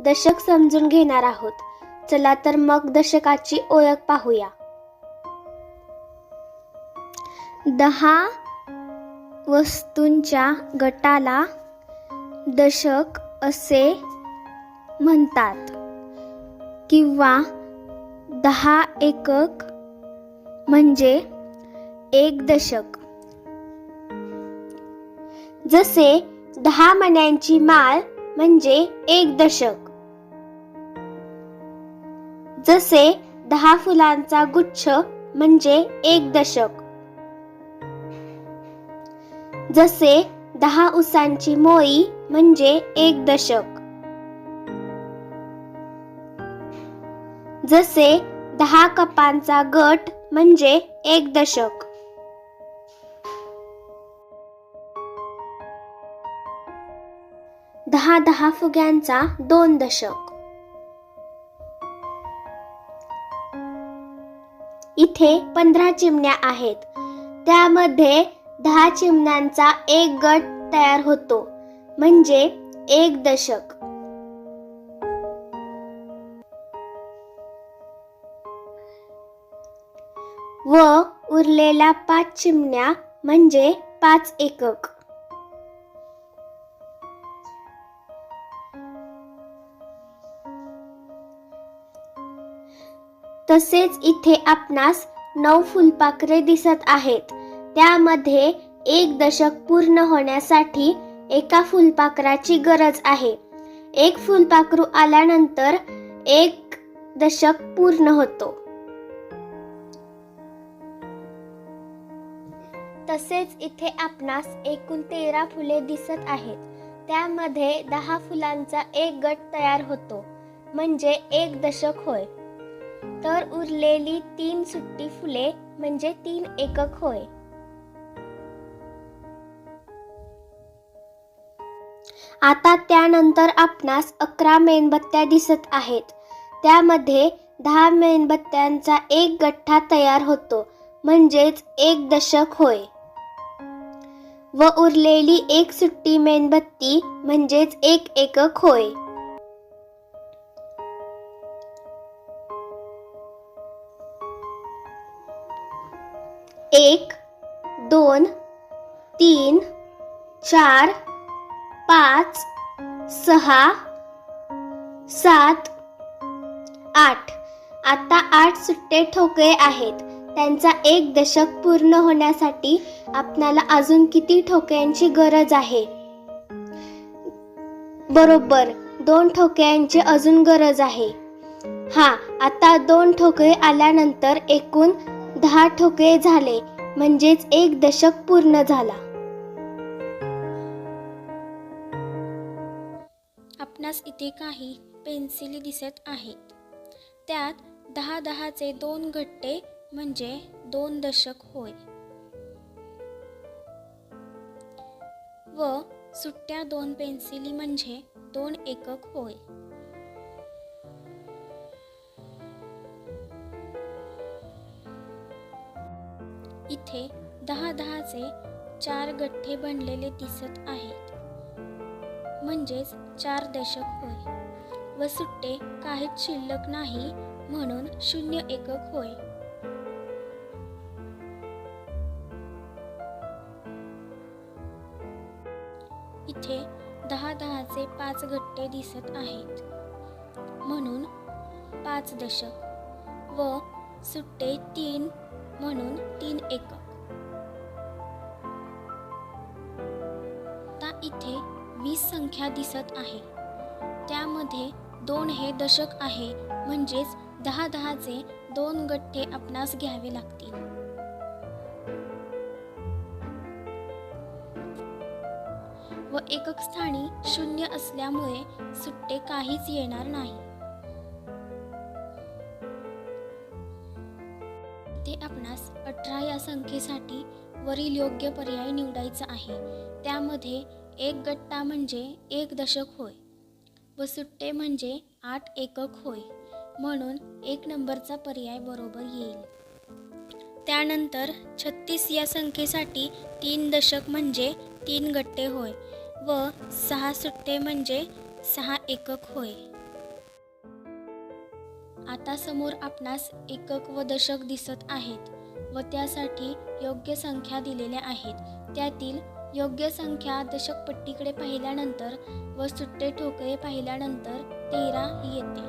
दशक समजून घेणार आहोत. चला तर मग दशकाची ओळख पाहूया. दहा वस्तूंच्या गटाला दशक असे म्हणतात. किंवा दहा एकक म्हणजे एक दशक. जसे दहा मण्यांची माळ म्हणजे एक दशक. जसे दहा फुलांचा गुच्छ म्हणजे एक दशक. जसे दहा उसांची मोळी म्हणजे एक दशक. जसे दहा कपांचा गट म्हणजे एक दशक. दहा दहा फुग्यांचा दोन दशक. इथे पंधरा चिमण्या आहेत. त्यामध्ये दहा चिमण्यांचा एक गट तयार होतो. म्हणजे एक दशक. व उरलेल्या पाच चिमण्या म्हणजे पाच एकक. तसेच इथे आपणास नऊ फुलपाखरे दिसत आहेत. त्यामध्ये एक दशक पूर्ण होण्यासाठी एका फुलपाखराची गरज आहे. एक फुलपाखरू आल्यानंतर एक दशक पूर्ण होतो. तसेच इथे आपणास एकूण तेरा फुले दिसत आहेत. त्यामध्ये दहा फुलांचा एक गट तयार होतो. म्हणजे एक दशक होय. तर उरलेली तीन सुट्टी फुले म्हणजे तीन एकक होय. आता त्यानंतर आपणास अकरा मेणबत्त्या दिसत आहेत. त्यामध्ये दहा मेणबत्त्यांचा एक गठ्ठा तयार होतो म्हणजेच एक दशक होय. व उरलेली एक सुट्टी मेणबत्ती म्हणजेच एक एकक होय. एक दोन तीन चार पाच सहा सात आठ. आता आठ सुट्टे ठोकळे आहेत. त्यांचा एक दशक पूर्ण होण्यासाठी आपणाला अजून किती ठोक्यांची गरज आहे? बरोबर दोन ठोक्यांची अजून गरज आहे. हा आता दोन ठोकळे आल्यानंतर एकूण दहा ठोकळे झाले म्हणजेच एक दशक पूर्ण झाला. आपणास इथे काही पेन्सिली दिसत आहेत. त्यात दहा दहाचे दोन घट्टे म्हणजे दोन दशक होय. व सुट्ट्या दोन पेन्सिली म्हणजे दोन एकक होय. इथे दहा दहाचे चार गठ्ठे बनलेले दिसत आहेत. म्हणजेच चार दशक होय. व सुट्टे काहीच शिल्लक नाही म्हणून शून्य एकक होय. इथे दहा दहाचे पाच गट्टे दिसत आहेत. म्हणून पाच दशक व सुट्टे तीन म्हणून तीन एकक. आता इथे वीस संख्या दिसत आहे. त्यामध्ये दोन हे दशक आहे म्हणजेच दहा दहाचे दोन गठ्ठे आपणास घ्यावे लागतील. व एकक स्थानी शून्य असल्यामुळे सुट्टे काहीच येणार नाही. संख्येसाठी वरील योग्य पर्याय निवडायचा आहे. त्यामध्ये एक गट्टा म्हणजे एक दशक होय व सुट्टे म्हणजे आठ एकक होय. म्हणून एक नंबरचा पर्याय बरोबर येईल. त्यानंतर छत्तीस या संख्येसाठी तीन दशक म्हणजे तीन गट्टे होय व सहा सुट्टे म्हणजे सहा एकक होय. आता समोर आपणास एकक व दशक दिसत आहेत. व त्यासाठी योग्य संख्या दिलेल्या आहेत. त्यातील योग्य संख्या दशक पट्टीकडे पाहिल्यानंतर व सुट्टे ठोकळे पाहिल्यानंतर तेरा ही येते.